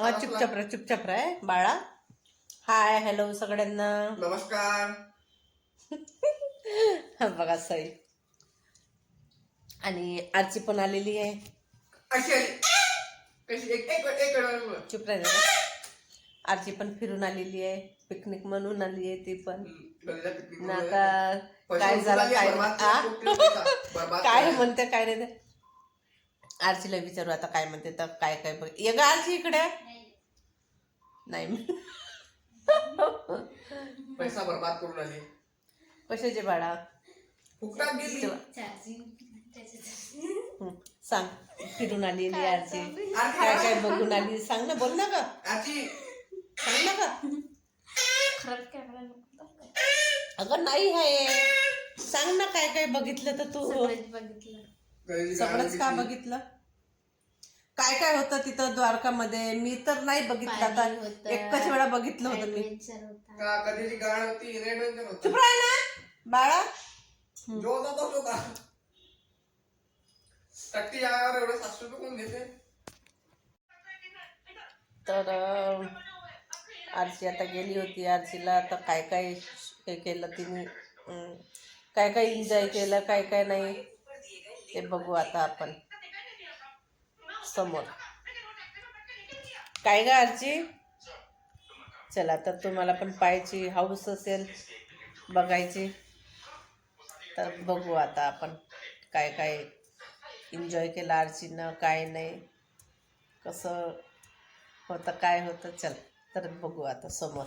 हा चुपचाप राहा चुपचाप राहा बाळा. हाय हॅलो सगळ्यांना. नमस्कार. बघा सई. आणि आरची पण आलेली आहे. चुप राहा आरची पण फिरून आलेली आहे. पिकनिक म्हणून आली आहे ती पण. ना आता काय झालं काय? काय म्हणते काय नाही. ते. आरचीला विचारू आता काय म्हणते तर काय काय बघ. ये ग आरची इकडे. नाही पैसा बर्बाद करून आली कशाचे बाळा फुकटात गेली. हं, सांग. फिरून आलेली आरची काय काय बघून आली सांग ना बोल ना ग. आजी सांग ना ग. अगं नाही आहे. सांग ना काय काय बघितलं तर तू. घरी सगळंच का बघितलं? काय काय होतं तिथं द्वारकामध्ये? मी तर नाही बघितलं आता. पाणी होतं. एकच वेळा बघितलं होतं मी. का कधीची गाण होती? रेड होती. चुप राह ना बाळा. जो जातो तो का? टक्की एवढे सातशे रुपये कोण घेते तर अं, आरची आता गेली होती. आरशीला आता काय काय हे केलं तिने? अं, काय काय एन्जॉय केलं काय काय नाही? ते बघू आता आपण. समोर. काय ग आरची चला तर तुम्हाला पण पाहायची हाऊस असेल बघायची. तर बघू आता आपण काय काय एन्जॉय केलं आरचीनं काय नाही. कसं होतं काय होतं चल तर बघू आता समोर.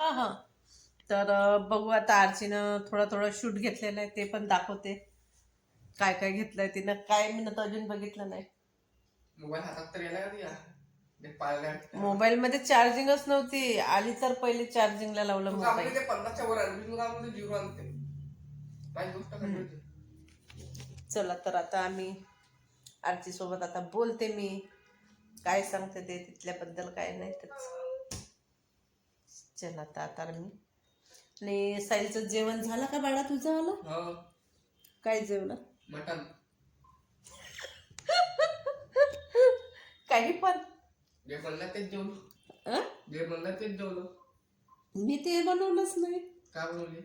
हा हाँ. तर बघू आता आरचीनं थोडं थोडं शूट घेतलेलं आहे ते पण दाखवते. काय काय घेतलंय तिनं काय मी तर अजून बघितलं नाही. मोबाईल हातात तर गेला का मोबाईल मध्ये चार्जिंगच नव्हती. आली तर पहिले चार्जिंगला लावलं मोबाईल. पन्नासच्या वर झिरो आणते. काही गोष्ट. चला तर आता आम्ही आरची सोबत आता बोलते मी. काय सांगते ते तिथल्याबद्दल काय नाही. तेच चला आता आता मी आणि साईलचं जेवण झालं का बाळा तुझं आलं? हो. काय जेवलं? मटन काही पण. जे म्हणलं तेच जेवलो. अं? जे म्हणलं तेच जेवलो. मी ते बनवलंच नाही. काय बनवली?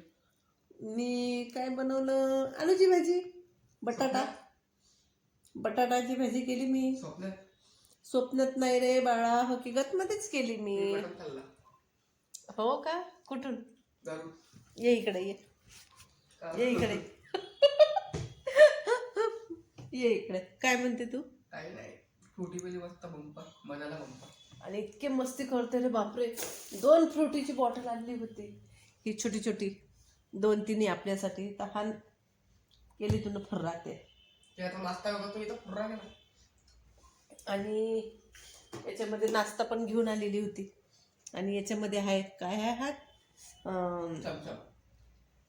मी काय बनवलं? आलूची भाजी. बटाटा. बटाटाची भाजी केली मी. स्वप्नात स्वप्नात नाही रे बाळा. हकीकत मध्येच केली मी. मी मटन खाल्ला. हो का? कुठून? ये इकडे ये? ये इकडे. ये इकडे. काय म्हणते तू? काही नाही. फ्रुटी पहिली मस्त बंपा मनाला बंपा आणि इतके मस्ती करते रे बापरे. दोन फ्रुटीची बॉटल आणली होती. ही छोटी छोटी. दोन तिन्ही आपल्यासाठी. तर हा केली तुला फर्राते ते. आता नाश्ता होता तो इथं फुर्रा आणि याच्यामध्ये नाश्ता पण घेऊन आलेली होती. आणि याच्यामध्ये आहे काय आहे हा चमचम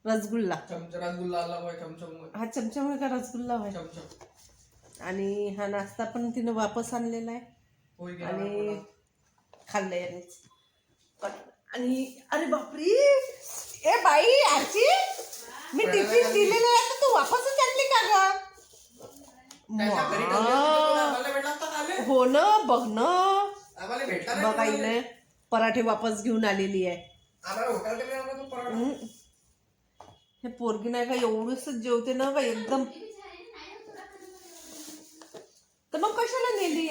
रसगुल्ला. होय चमचम. हा चमच्यामुळे का रसगुल्ला आहे चमचम. आणि हा नाश्ता पण तिनं वापस आणलेला आहे. होय आणि. खाल्लंय आणि अरे बापरे! ए बाई आजी मी टिफिन दिलेलं आहे तर तू वापसच आणली का ग? हो ना बघ ना. आम्हाला भेटला नाही बघा तुला आले. हिने पराठे वापस घेऊन आलेली आहे. हे पोरगी नाही का एवढंच जेवते ना का एकदम. तर मग कशाला नेली?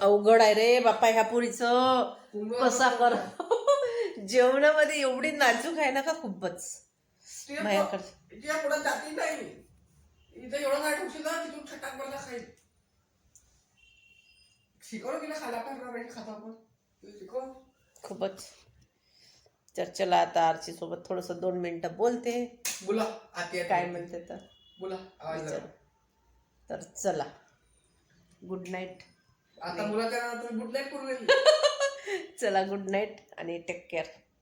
अवघड आहे रे बाप्पा ह्या पुरीचं. कसा कर. जेवणामध्ये एवढी नाजूक आहे ना का खूपच? माझ्याकडे. शिकवलं तिला पण खाता खूपच तर चला आता आरची सोबत थोडस दोन मिनिटं बोलते. बोला. काय म्हणते तर? बोला. तर चला. गुड नाईट आता गुड नाईट. चला गुड नाईट आणि टेक केअर